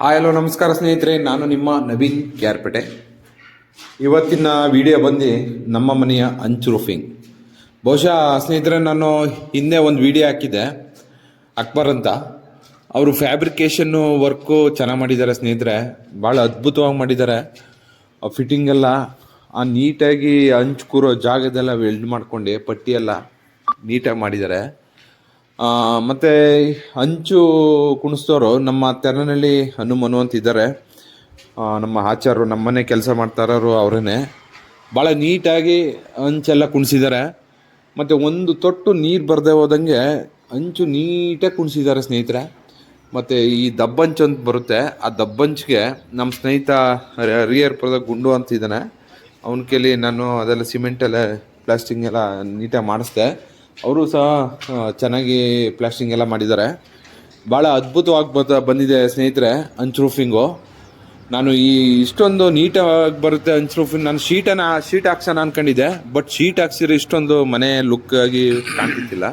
Hi hello ನಮಸ್ಕಾರ ಸ್ನೇಹಿತರೆ. ನಾನು ನಿಮ್ಮ ನವೀನ್ ಕ್ಯಾರ್ಪೇಟೆ. ಇವತ್ತಿನ ವಿಡಿಯೋ ಬಂದು ನಮ್ಮ ಮನೆಯ ಅಂಚು ರೂಫಿಂಗ್. ಬಹುಶಃ ಸ್ನೇಹಿತರೆ, ನಾನು ಹಿಂದೆ ಒಂದು ವಿಡಿಯೋ ಹಾಕಿದ್ದೆ. ಅಕ್ಬರ್ ಅಂತ. ಅವರು ಫ್ಯಾಬ್ರಿಕೇಷನ್ನು ವರ್ಕು ಚೆನ್ನಾಗಿ ಮಾಡಿದ್ದಾರೆ ಸ್ನೇಹಿತರೆ. ಭಾಳ ಅದ್ಭುತವಾಗಿ ಮಾಡಿದ್ದಾರೆ. ಫಿಟ್ಟಿಂಗ್ ಎಲ್ಲ, ಆ ನೀಟಾಗಿ ಹಂಚು ಕೂರೋ ಜಾಗದೆಲ್ಲ ವೆಲ್ಡ್ ಮಾಡ್ಕೊಂಡು, ಪಟ್ಟಿಯೆಲ್ಲ ನೀಟಾಗಿ ಮಾಡಿದ್ದಾರೆ. ಮತ್ತೆ ಅಂಚು ಕುಣಿಸ್ತೋರು ನಮ್ಮ ತೆರನಲ್ಲಿ ಹನುಮನು ಅಂತ ಇದ್ದಾರೆ ನಮ್ಮ ಆಚಾರ್ಯರು ನಮ್ಮನೆ ಕೆಲಸ ಮಾಡ್ತಾ ಇರೋರು ಅವರೇ ಭಾಳ ನೀಟಾಗಿ ಅಂಚೆಲ್ಲ ಕುಣಿಸಿದ್ದಾರೆ. ಮತ್ತು ಒಂದು ತೊಟ್ಟು ನೀರು ಬರದೆ ಹೋದಂಗೆ ಅಂಚು ನೀಟಾಗಿ ಕುಣಿಸಿದ್ದಾರೆ ಸ್ನೇಹಿತರೆ. ಮತ್ತು ಈ ದಬ್ಬಂಚು ಅಂತ ಬರುತ್ತೆ. ಆ ದಬ್ಬಂಚ್ಗೆ ನಮ್ಮ ಸ್ನೇಹಿತ ರಿಯರ್ಪುರದ ಗುಂಡು ಅಂತ ಇದ್ದಾನೆ. ಅವನ ಕೈಲಿ ನಾನು ಅದೆಲ್ಲ ಸಿಮೆಂಟೆಲ್ಲ, ಪ್ಲಾಸ್ಟಿಂಗ್ ಎಲ್ಲ ನೀಟಾಗಿ ಮಾಡಿಸ್ದೆ. ಅವರು ಸಹ ಚೆನ್ನಾಗಿ ಪ್ಲಾಸ್ಟಿಂಗ್ ಎಲ್ಲ ಮಾಡಿದ್ದಾರೆ. ಭಾಳ ಅದ್ಭುತವಾಗಿ ಬರ್ತಾ ಬಂದಿದೆ ಸ್ನೇಹಿತರೆ ಅಂಚ್ರೂಫಿಂಗು ನಾನು ಈ ಇಷ್ಟೊಂದು ನೀಟಾಗಿ ಬರುತ್ತೆ ಅಂಚ್ರೂಫಿಂಗ್ ನಾನು ಶೀಟನ್ನು ಶೀಟ್ ಹಾಕ್ಸೋಣ ಅಂದ್ಕೊಂಡಿದ್ದೆ ಬಟ್ ಶೀಟ್ ಹಾಕ್ಸಿದ್ರೆ ಇಷ್ಟೊಂದು ಮನೆ ಲುಕ್ ಆಗಿ ಕಾಣ್ತಿದ್ದಿಲ್ಲ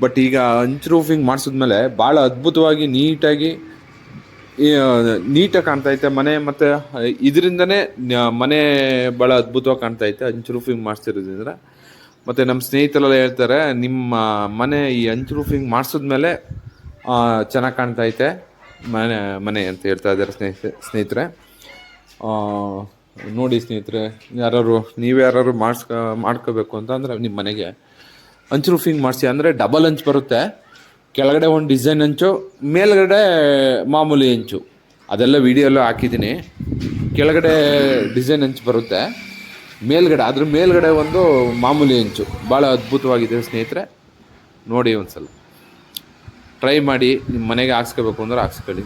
ಬಟ್ ಈಗ ಅಂಚ್ರೂಫಿಂಗ್ ಮಾಡಿಸಿದ್ಮೇಲೆ ಭಾಳ ಅದ್ಭುತವಾಗಿ ನೀಟಾಗಿ ನೀಟಾಗಿ ಕಾಣ್ತಾ ಐತೆ ಮನೆ ಮತ್ತು ಇದರಿಂದನೇ ಮನೆ ಭಾಳ ಅದ್ಭುತವಾಗಿ ಕಾಣ್ತಾ ಐತೆ ಅಂಚ್ರೂಫಿಂಗ್ ರೂಫಿಂಗ್ ಮಾಡಿಸಿರೋದ್ರಿಂದ. ಮತ್ತು ನಮ್ಮ ಸ್ನೇಹಿತರೆಲ್ಲ ಹೇಳ್ತಾರೆ, ನಿಮ್ಮ ಮನೆ ಈ ಅಂಚು ರೂಫಿಂಗ್ ಮಾಡಿಸಿದ್ಮೇಲೆ ಚೆನ್ನಾಗಿ ಕಾಣ್ತಾ ಐತೆ, ಮನೆ ಮನೆ ಅಂತ ಹೇಳ್ತಾ ಇದ್ದಾರೆ ಸ್ನೇಹಿತ, ಸ್ನೇಹಿತರೆ. ನೋಡಿ ಸ್ನೇಹಿತರೆ ಯಾರು ನೀವು ಯಾರು ಮಾಡಿಸ್ ಮಾಡ್ಕೋಬೇಕು ಅಂತ ಅಂದರೆ ನಿಮ್ಮ ಮನೆಗೆ ಅಂಚು ರೂಫಿಂಗ್ ಮಾಡಿಸಿ, ಅಂದರೆ ಡಬಲ್ ಅಂಚು ಬರುತ್ತೆ. ಕೆಳಗಡೆ ಒಂದು ಡಿಸೈನ್ ಅಂಚು, ಮೇಲ್ಗಡೆ ಮಾಮೂಲಿ ಅಂಚು. ಅದೆಲ್ಲ ವಿಡಿಯೋ ಎಲ್ಲ ಹಾಕಿದ್ದೀನಿ. ಕೆಳಗಡೆ ಡಿಸೈನ್ ಅಂಚು ಬರುತ್ತೆ. ಮೇಲ್ಗಡೆ, ಅದ್ರ ಮೇಲ್ಗಡೆ ಒಂದು ಮಾಮೂಲಿ ಹೆಂಚು. ಭಾಳ ಅದ್ಭುತವಾಗಿದೆ ಸ್ನೇಹಿತರೆ. ನೋಡಿ ಒಂದ್ಸಲ. ಟ್ರೈ ಮಾಡಿ ನಿಮ್ಮ ಮನೆಗೆ ಹಾಕ್ಸ್ಕೋಬೇಕು ಅಂದ್ರೆ ಹಾಕ್ಸ್ಕೊಳ್ಳಿ.